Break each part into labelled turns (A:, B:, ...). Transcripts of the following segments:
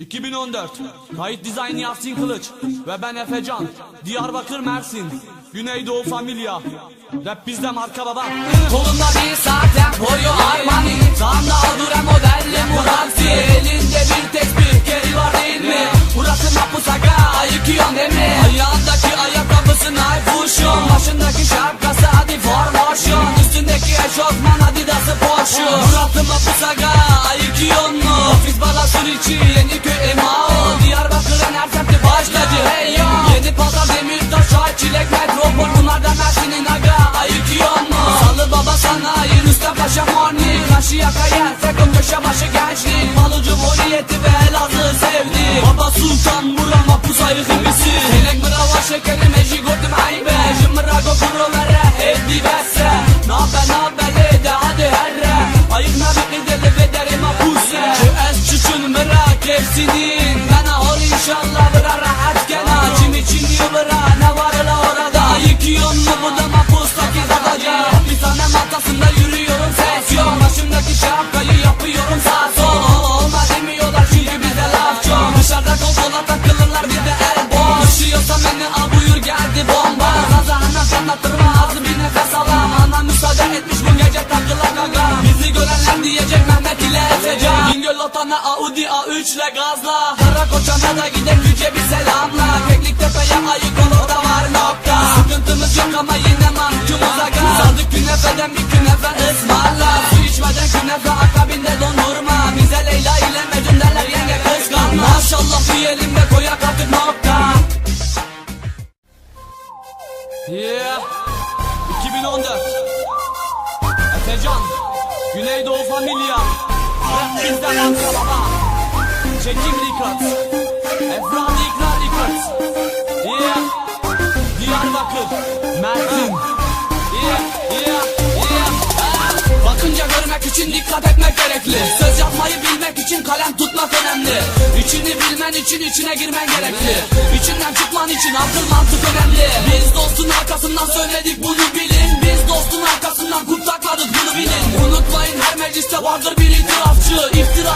A: 2014 Kayıt dizayn Yasin Kılıç Ve ben Efecan. Diyarbakır Mersin. Güneydoğu Familya Rap bizde marka baba.
B: Kolunda bir saat boyu Armani. Sağında Adure modelli Muranti Elinde bir tespih geri var değil eşofman Adidas'ı Porsche Burası Mapus Aga ayıkıyor mu? Ofis balasın içi Yeniköy Emao Diyarbakır'ın her semti başladı hey yo. Yedi pazar Demirtaş Ay Çilek Metropol Bunlardan Mersin'in Aga ayıkıyor mu? Salı baba sanayi Rüstem Paşa morning Karşıyaka yer Fekum köşe başı gençlik Balıcı voliyeti ve Elazığ sevdi. Baba Sultan Muram Mapus ayı hibisi Helek bravo şekerim eji gördüm aybe Jımrago kuru vere Eddi hepsinin Bana ol inşallah bıra rahat Otan'a Audi A3 ile gazla. Kara koçana da gidek yüce bir selamla. Keklik tepeye ayık ol orada var nokta. Sıkıntımız yok ama yine mahkumuz aga Sadık künefeden bir künefe ısmarla. Su içmeden künefe akabinde dondurma. Bize Leyla ile Mecnun derler yenge kıskanma Maşallah diyelim ve koyak artık nokta.
A: Yeah. 2014 Efecan Güneydoğu Familya Rap bizde marka baba Çekim Records Efrani İkrar Records Yeah Diyarbakır
B: için dikkat etmek gerekli. Söz yapmayı bilmek için kalem tutmak önemli. İçini bilmen için içine girmen gerekli. İçinden çıkman için akıl mantık önemli. Biz dostun arkasından söyledik bunu bilin. Biz dostun arkasından kurtakladık bunu bilin. Unutmayın her mecliste vardır bir itirafçı. İftira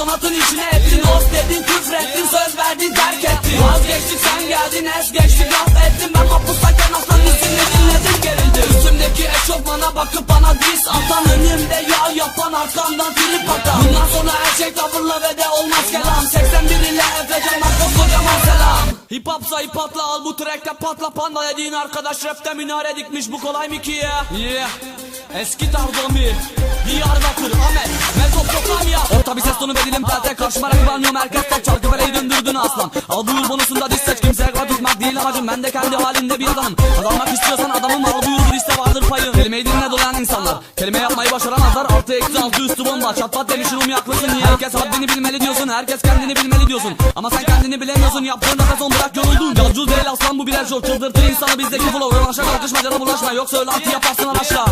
B: sanatın içine ettin Of dedin küfrettin söz verdin terk ettin. Vazgeçtik sen geldin es geçtik affettin Ben mahpustayken aslan üstünde dinledim gerildim. Üstümdeki eşofmana bakıp bana diss atan Önümde yağ yapan arkamdan trip atan. Bundan sonra her şey tavırla ve de olmaz kelam. 81 ile Efecan Marcos kocaman selam.
A: Hip hopsa hip hopla al bu trackte patla. Panda dediğin arkadaş rapte minare dikmiş. Bu kolay mı ki ya? Yeah. Eski Tardomi Diyarbakır Ahmet Mezopotamya. Orta bir ses tonu ve dilim telte Karşıma rakip almıyorum herkes tek Çalgı feleği döndürdün aslan. Al buyur bonusunda diz seç Kimseye kafa tutmak değil amacım. Ben de kendi halinde bir adamım. Kazanmak istiyorsan adamım. Al buyur bir liste vardır payın. Kelimeyi diline dolayan insanlar. Kelime yapmayı başaramazlar. Altı eksi altı üstü bomba. Çat pat demişin um yaklısın ya Herkes haddini bilmeli diyorsun? Herkes kendini bilmeli diyorsun. Ama sen kendini bilemiyorsun. Yaptığın nefes on bırak yoruldun. Cavcul değil aslan bu birer şov Çıldırtır insanı bizdeki flow. Rövanşa kalkışma cana bulaşma Yoksa öyle atı yaparsın araçla